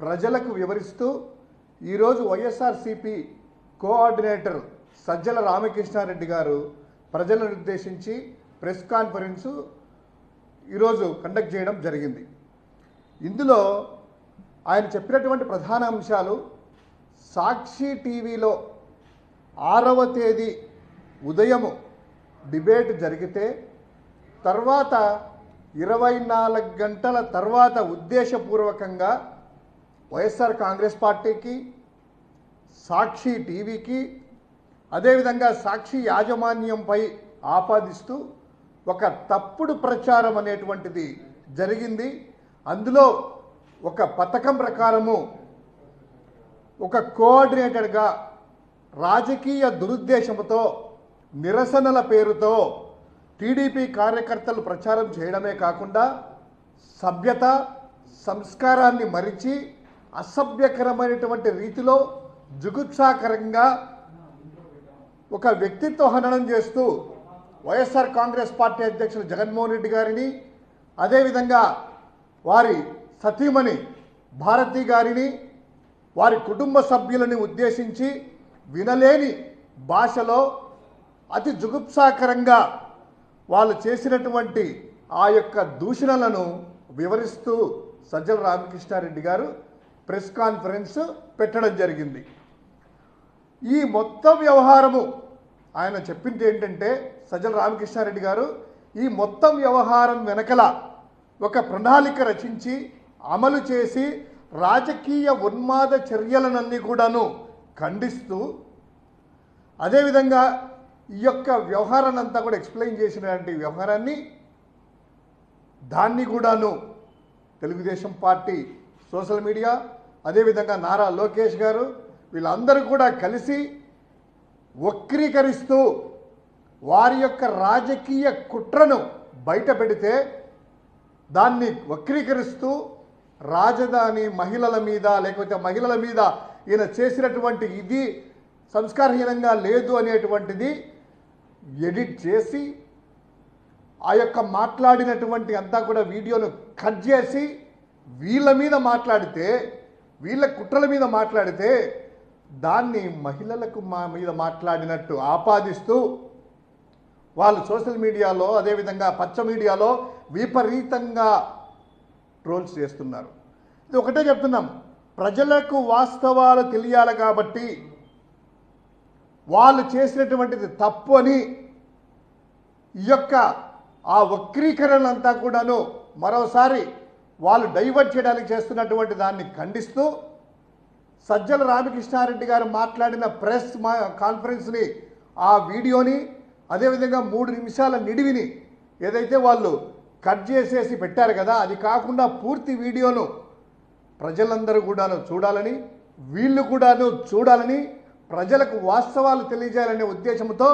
ప్రజలకు వివరిస్తూ ఈరోజు వైఎస్ఆర్సిపి కోఆర్డినేటర్ సజ్జల రామకృష్ణారెడ్డి గారు ప్రజలను ఉద్దేశించి ప్రెస్ కాన్ఫరెన్సు ఈరోజు కండక్ట్ చేయడం జరిగింది. ఇందులో ఆయన చెప్పినటువంటి ప్రధాన అంశాలు సాక్షి టీవీలో ఆరవ తేదీ ఉదయము డిబేట్ జరిగితే తర్వాత ఇరవై నాలుగు గంటల తర్వాత ఉద్దేశపూర్వకంగా వైఎస్ఆర్ కాంగ్రెస్ పార్టీకి సాక్షి టీవీకి అదేవిధంగా సాక్షి యాజమాన్యంపై ఆపాదిస్తూ ఒక తప్పుడు ప్రచారం అనేటువంటిది జరిగింది. అందులో ఒక పథకం ప్రకారము ఒక కోఆర్డినేటెడ్గా రాజకీయ దురుద్దేశంతో నిరసనల పేరుతో టీడీపీ కార్యకర్తలు ప్రచారం చేయడమే కాకుండా సభ్యత సంస్కారాన్ని మరిచి అసభ్యకరమైనటువంటి రీతిలో జుగుత్సాకరంగా ఒక వ్యక్తిత్వ హననం చేస్తూ వైఎస్ఆర్ కాంగ్రెస్ పార్టీ అధ్యక్షులు జగన్మోహన్ రెడ్డి గారిని అదేవిధంగా వారి సతీమణి భారతి గారిని వారి కుటుంబ సభ్యులని ఉద్దేశించి వినలేని భాషలో అతి జుగుప్సాకరంగా వాళ్ళు చేసినటువంటి ఆ యొక్క దూషణలను వివరిస్తూ సజ్జల రామకృష్ణారెడ్డి గారు ప్రెస్ కాన్ఫరెన్స్ పెట్టడం జరిగింది. ఈ మొత్తం వ్యవహారము ఆయన చెప్పింది ఏంటంటే సజ్జల రామకృష్ణారెడ్డి గారు ఈ మొత్తం వ్యవహారం వెనకల ఒక ప్రణాళిక రచించి అమలు చేసి రాజకీయ ఉన్మాద చర్యలనన్నీ కూడాను ఖండిస్తూ అదేవిధంగా ఈ యొక్క వ్యవహారాన్ని అంతా కూడా ఎక్స్ప్లెయిన్ చేసినటువంటి వ్యవహారాన్ని దాన్ని కూడాను తెలుగుదేశం పార్టీ సోషల్ మీడియా అదేవిధంగా నారా లోకేష్ గారు వీళ్ళందరూ కూడా కలిసి వక్రీకరిస్తూ వారి యొక్క రాజకీయ కుట్రను బయట పెడితే దాన్ని వక్రీకరిస్తూ రాజధాని మహిళల మీద లేకపోతే మహిళల మీద ఈయన చేసినటువంటి ఇది సంస్కారహీనంగా లేదు అనేటువంటిది ఎడిట్ చేసి ఆ యొక్క మాట్లాడినటువంటి అంతా కూడా వీడియోను కట్ చేసి వీళ్ళ మీద మాట్లాడితే వీళ్ళ కుట్రల మీద మాట్లాడితే దాన్ని మహిళలకు మా మీద మాట్లాడినట్టు ఆపాదిస్తూ వాళ్ళు సోషల్ మీడియాలో అదేవిధంగా పచ్చ మీడియాలో విపరీతంగా ట్రోల్స్ చేస్తున్నారు. ఇది ఒకటే చెప్తున్నాం. ప్రజలకు వాస్తవాలు తెలియాలి కాబట్టి వాళ్ళు చేసినటువంటిది తప్పు అని ఈ యొక్క ఆ వక్రీకరణ అంతా కూడాను మరోసారి వాళ్ళు డైవర్ట్ చేయడానికి చేస్తున్నటువంటి దాన్ని ఖండిస్తూ సజ్జల రామకృష్ణారెడ్డి గారు మాట్లాడిన ప్రెస్ మా కాన్ఫరెన్స్ని ఆ వీడియోని అదేవిధంగా మూడు నిమిషాల నిడివిని ఏదైతే వాళ్ళు కట్ చేసేసి పెట్టారు కదా అది కాకుండా పూర్తి వీడియోను ప్రజలందరూ కూడాను చూడాలని వీళ్ళు కూడాను చూడాలని ప్రజలకు వాస్తవాలు తెలియజేయాలనే ఉద్దేశంతో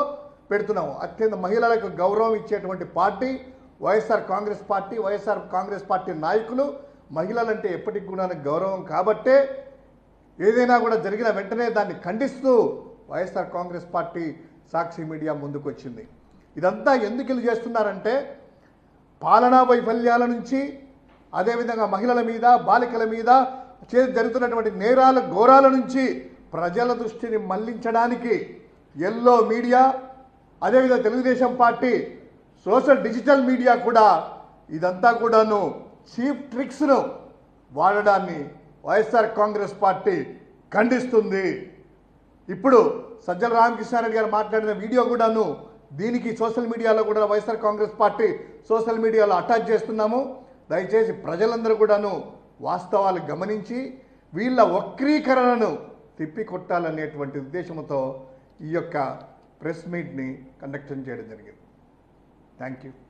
పెడుతున్నాము. అత్యంత మహిళలకు గౌరవం ఇచ్చేటువంటి party YSR Congress party YSR Congress party నాయకులు మహిళలంటే ఎప్పటికి కూడా గౌరవం కాబట్టే ఏదైనా కూడా జరిగిన వెంటనే దాన్ని ఖండిస్తూ YSR Congress party Sakshi media ముందుకొచ్చింది. ఇదంతా ఎందుకు ఇల్లు చేస్తున్నారంటే పాలనా వైఫల్యాల నుంచి అదేవిధంగా మహిళల మీద బాలికల మీద చే జరుగుతున్నటువంటి నేరాల ఘోరాల నుంచి ప్రజల దృష్టిని మళ్ళించడానికి ఎల్లో మీడియా అదేవిధంగా Telugu Desam party social digital media కూడా ఇదంతా కూడాను చీప్ ట్రిక్స్ను వాడడాన్ని వైఎస్ఆర్ కాంగ్రెస్ పార్టీ ఖండిస్తుంది. ఇప్పుడు సజ్జల రామకృష్ణారెడ్డి గారు మాట్లాడిన వీడియో కూడాను దీనికి సోషల్ మీడియాలో కూడా వైఎస్ఆర్ కాంగ్రెస్ పార్టీ సోషల్ మీడియాలో అటాచ్ చేస్తున్నాము. దయచేసి ప్రజలందరూ కూడాను వాస్తవాలు గమనించి వీళ్ళ వక్రీకరణను తిప్పికొట్టాలనేటువంటి ఉద్దేశంతో ఈ యొక్క ప్రెస్ మీట్ని కండక్ట్ చేయడం జరిగింది. Thank you.